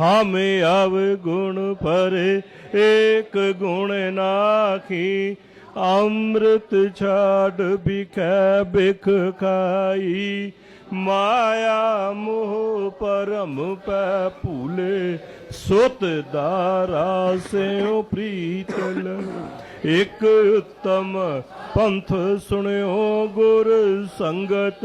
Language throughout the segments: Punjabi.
ਹਮ ਅਵਗੁਣ ਭਰੇ, ਏਕ ਗੁਣ ਨਾਖੀ, ਅੰਮ੍ਰਿਤ ਛਾੜ ਬਿਖੈ ਬਿਖ ਖਾਈ। ਮਾਇਆ ਮੋਹ ਪਰਮ ਪੈ ਭੂਲੇ, ਸੁਤ ਦਾਰਾ ਸਿਉ ਪ੍ਰੀਤਲ। ਇਕ ਉਤਮ ਪੰਥ ਸੁਣਿਓ ਗੁਰ ਸੰਗਤ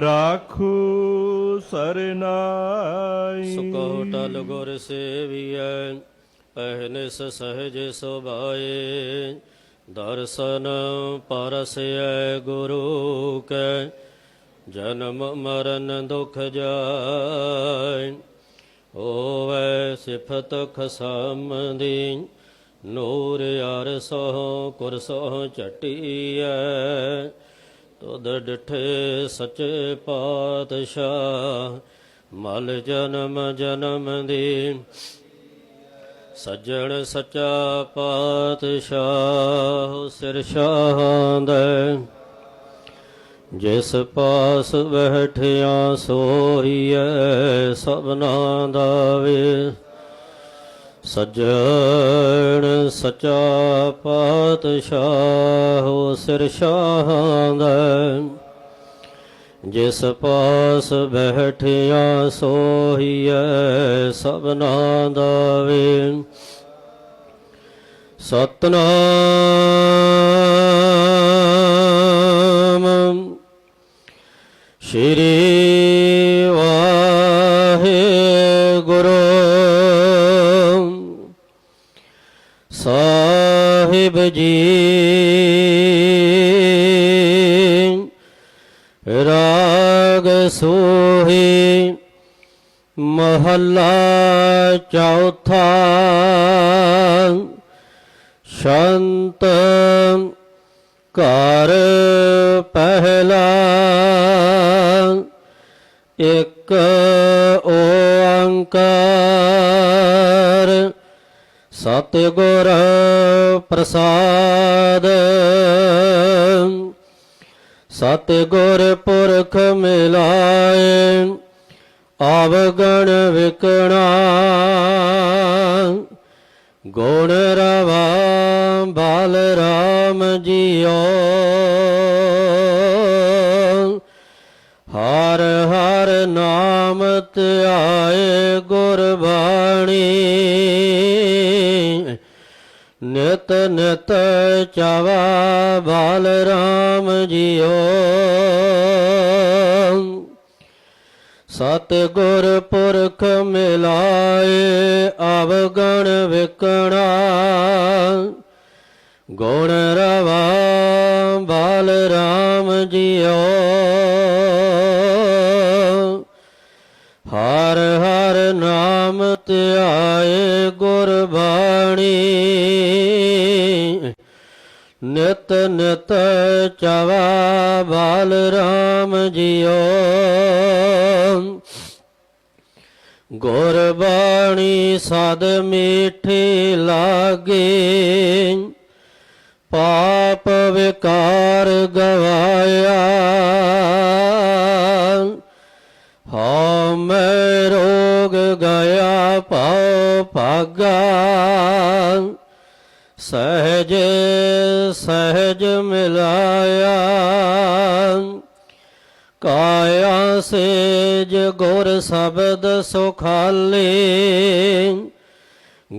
ਰਾਖੂ ਸਰਨਾਈ ਸੁਕੋ ਟਲ ਗੁਰ ਸੇਵੀਐ ਪਹਿਨਿਸ ਸਹਜ ਸੁਭਾਏ ਦਰਸ਼ਨ ਪਰਸੈ ਗੁਰੂ ਕੈ ਜਨਮ ਮਰਨ ਦੁਖ ਜਾਇ ਹੋਵੈ ਸਿਫਤ ਖਸਮ ਦੀ ਨੂਰ ਅਰ ਸੋ ਕੁਰ ਸੋ ਚਟੀਐ ਤੁਧ ਡਿਠੇ ਸੱਚੇ ਪਾਤਸ਼ਾਹ, ਮਲ ਜਨਮ ਜਨਮ ਦੀ। ਸੱਜਣ ਸੱਚਾ ਪਾਤਸ਼ਾਹ, ਸਿਰ ਸ਼ਾਹੰਦ ਜਿਸ ਪਾਸ ਬੈਠਿਆ ਸੋਈਐ ਸਭਨਾ ਦਾ ਵੇ। ਸਜਣ ਸੱਚਾ ਪਾਤਸ਼ਾਹ ਸਿਰ ਸ਼ਾਹੰਦ ਜਿਸ ਪਾਸ ਬੈਠਿਆ ਸੋਹੀਐ ਸਭਨਾ ਦਾ ਵੇ ਸਤਨਾਮ। ਸ਼੍ਰੀ ਸਾਹਿਬ ਜੀ। ਰਾਗ ਸੋਹੀ ਮਹੱਲਾ ਚੌਥਾ। ਸ਼ੰਤ ਘਰ ਪਹਿਲਾ। ਇੱਕ ਓੰਕਾਰ ਸਤਿਗੁਰ ਪ੍ਰਸਾਦ। ਸਤਿਗੁਰ ਪੁਰਖ ਮਿਲਾਏ ਆਵਗਣ ਵਿਕਣਾ। ਗੁਣ ਰਵਾ ਬਾਲ ਰਾਮ ਜੀਓ। ਹਰ ਹਰ ਨਾਮ ਧਿਆਏ ਗੁਰਬਾਣੀ। ਨਿਤ ਨਿਤ ਚਾਵਾ ਬਾਲ ਰਾਮ ਜੀਓ। ਸਤ ਗੁਰ ਪੁਰਖ ਮਿਲਾਏ, ਅਵਗਣ ਵਿਕਣਾ। ਗੁਣ ਰਵਾ ਬਾਲ ਰਾਮ ਜੀਓ। ਧਿਆਏ ਗੁਰ ਬਾਣੀ। ਨਿਤ ਨਿਤ ਚਵਾ ਬਾਲ ਰਾਮ ਜੀਓ। ਗੁਰ ਬਾਣੀ ਸਦ ਮੀਠੀ ਲਾਗੇ। ਪਾਪ ਵਿਕਾਰ ਗਵਾਇਆ। ਗਿਆ ਪਾਉ ਭਾਗਾ। ਸਹਜ ਸਹਜ ਮਿਲਾਇਆ। ਕਾਇਆ ਸੇਜ ਗੁਰ ਸ਼ਬਦ ਸੁਖਾਲੇ।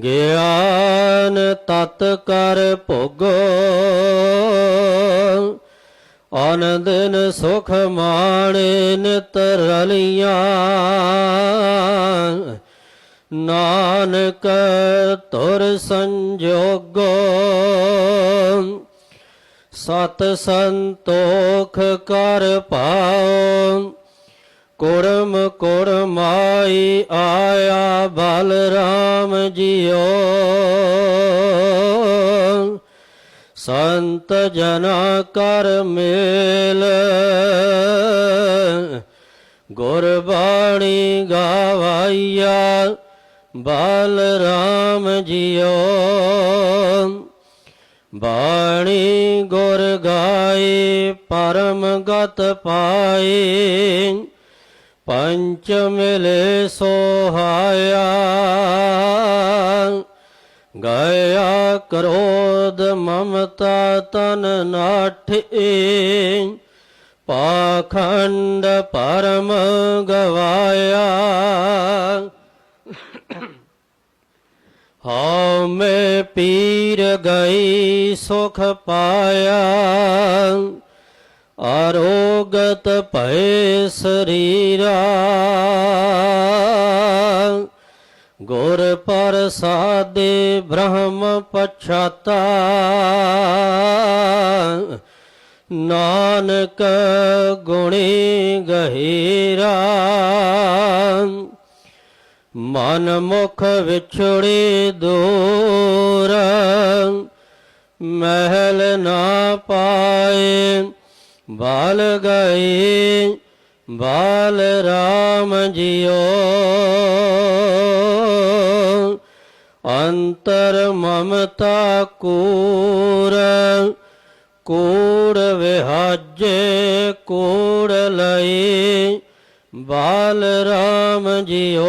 ਗਿਆਨ ਤਤ ਕਰ ਭੋਗੋ। ਆਨੰਦਨ ਸੁਖ ਮਾਣੇ ਨਿਤ ਰਲੀਆਂ। ਨਾਨਕ ਤੁਰ ਸੰਜੋਗੋ, ਸਤ ਸੰਤੋਖ ਕਰ ਪਾਉ ਕੁਰਮ ਕੁਰਮਾਈ ਆਇਆ ਬਲਰਾਮ ਜੀਓ। ਸੰਤ ਜਨਾ ਕਰ ਮੇਲ। ਗੁਰਬਾਣੀ ਗਾਵਾਈਆ ਬਾਲ ਰਾਮ ਜੀਓ। ਬਾਣੀ ਗੁਰ ਗਾਏ, ਪਰਮ ਗਤ ਪਾਏ। ਪੰਚ ਮਿਲੇ ਸੋਹਾਇਆ ਗਇਆ ਕਰੋਧ ਮਮਤਾ ਤਨ ਨਾਠੇ ਪਾਖੰਡ ਪਰਮ ਗਵਾਇਆ। ਹਉ ਮੈਂ ਪੀਰ ਗਈ ਸੁਖ ਪਾਇਆ। ਆਰੋਗਤ ਭਏ ਸਰੀਰਾ। ਗੁਰ ਪ੍ਰਸਾਦੇ ਬ੍ਰਹਮ ਪਛਾਤਾ। ਨਾਨਕ ਗੁਣੀ ਗਹੀਰਾ। ਮਨ ਮੁਖ ਵਿਛੜੇ ਦੂਰ। ਮਹਿਲ ਨਾ ਪਾਏ। ਬਾਲ ਗਏ। ਬਾਲ ਰਾਮ ਜਿਓ। ਅੰਤਰ ਮਮਤਾ ਕੂਰ, ਕੂੜ ਵਿਹਾਜੇ, ਕੂੜ ਲਈ, ਬਾਲ ਰਾਮ ਜਿਓ।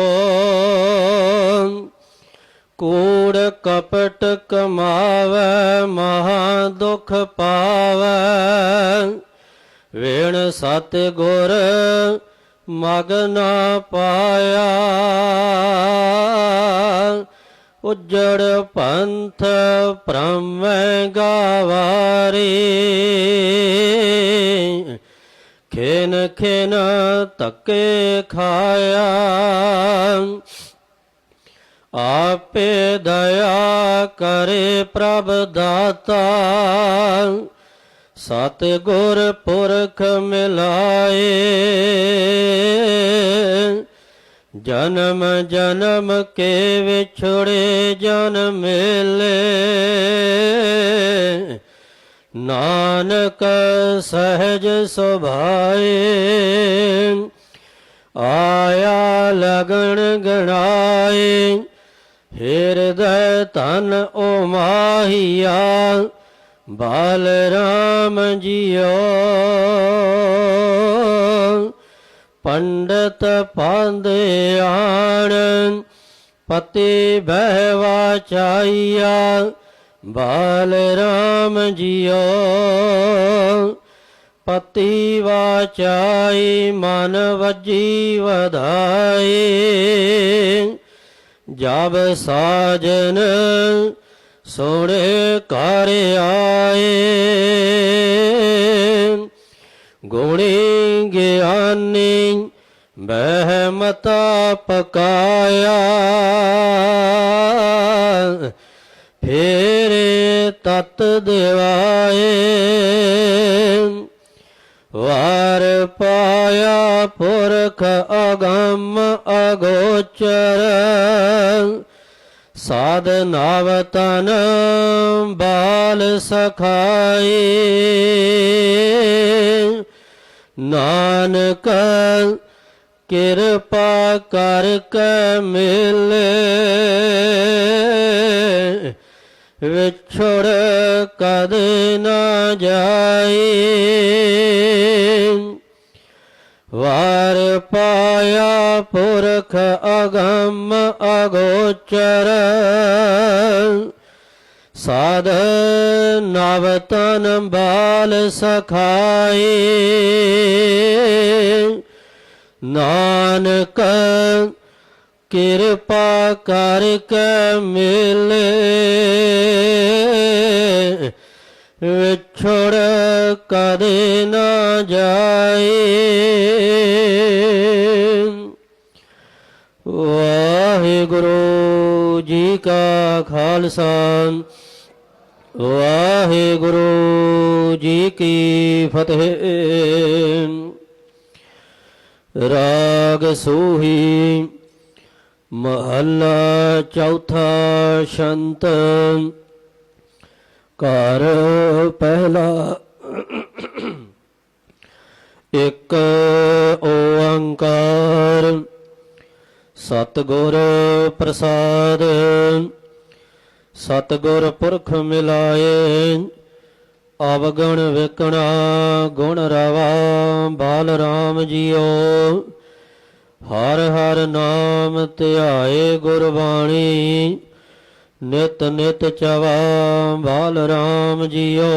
ਕੂੜ ਕਪਟ ਕਮਾਵੇ, ਮਹਾ ਦੁਖ ਪਾਵੇ। ਵੇਣ ਸਤ ਗੁਰ ਮਗ ਨਾ ਪਾਇਆ। ਉਜੜ ਪੰਥ ਭ੍ਰਮ ਗਾਵਾਰੀ। ਖੇਨ ਖੇਨ ਤੱਕੇ ਖਾਇਆ। ਆਪੇ ਦਇਆ ਕਰੇ ਪ੍ਰਭ ਦਾਤਾ। ਸਤ ਗੁਰ ਪੁਰਖ ਮਿਲਾਏ। ਜਨਮ ਜਨਮ ਕੇ ਵਿਛੜੇ ਜਨ ਮਿਲੇ? ਨਾਨਕ ਸਹਿਜ ਸੁਭਾਏ, ਆਇਆ ਲਗਣ ਗਣਾਏ, ਹਿਰਦੈ ਤਨ ਓ ਮਾਹੀਆ ਬਾਲ ਰਾਮ ਜੀਓ। ਪੰਡਤ ਪਾਂਦੇ ਆਣ ਪਤੀ ਬਹਿਵਾ ਚਾਈਆ ਬਾਲ ਰਾਮ ਜੀਓ। ਪਤੀ ਵਾਚਾਈ ਮਨ ਵਜੀ ਵਧਾਈ। ਜਬ ਸਾਜਨ ਸੋਹਣੇ ਘਰ ਆਏ, ਗੁਣੀ ਗਿਆਨੀ ਬਹਿਮਤਾ ਪਕਾਇਆ। ਫੇਰੇ ਤਤ ਦਿਵਾਏ, ਵਾਰ ਪਾਇਆ ਪੁਰਖ ਅਗੰਮ ਅਗੋਚਰ। ਸਾਧ ਨਾਵਤਨ ਬਾਲ ਸਖਾਈ। ਨਾਨਕ ਕਿਰਪਾ ਕਰ ਕੇ ਮਿਲੇ ਵਿਛੜ ਕਦ ਨਾ ਜਾਈ। ਵਾਰ ਪਾਇਆ ਪੁਰਖ ਅਗੰਮ ਅਗੋਚਰ ਸਾਧ ਨਵਤਨ ਬਾਲ ਸਖਾਈ ਨਾਨਕ ਕਿਰਪਾ ਕਰਕੇ ਮਿਲੇ। ਵਿਛੜ ਕਦੇ ਨਾ ਜਾਏ। ਵਾਹਿਗੁਰੂ ਜੀ ਕਾ ਖਾਲਸਾ। ਵਾਹਿਗੁਰੂ ਜੀ ਕੀ ਫਤਿਹ। ਰਾਗ ਸੋਹੀ ਮਹੱਲਾ ਚੌਥਾ ਸ਼ੰਤ। ਘਰ ਪਹਿਲਾ ਇੱਕ ਓੰਕਾਰ। ਸਤਿਗੁਰ ਪ੍ਰਸਾਦ। ਸਤਿਗੁਰ ਪੁਰਖ ਮਿਲਾਏ ਅਵਗਣ ਵਿਕਣਾ ਗੁਣ ਰਵਾ, ਬਾਲ ਰਾਮ ਜੀਓ। ਹਰ ਹਰ ਨਾਮ ਧਿਆਏ ਗੁਰਬਾਣੀ, ਨਿਤ ਨਿਤ ਚਵਾ, ਬਾਲ ਰਾਮ ਜੀਓ।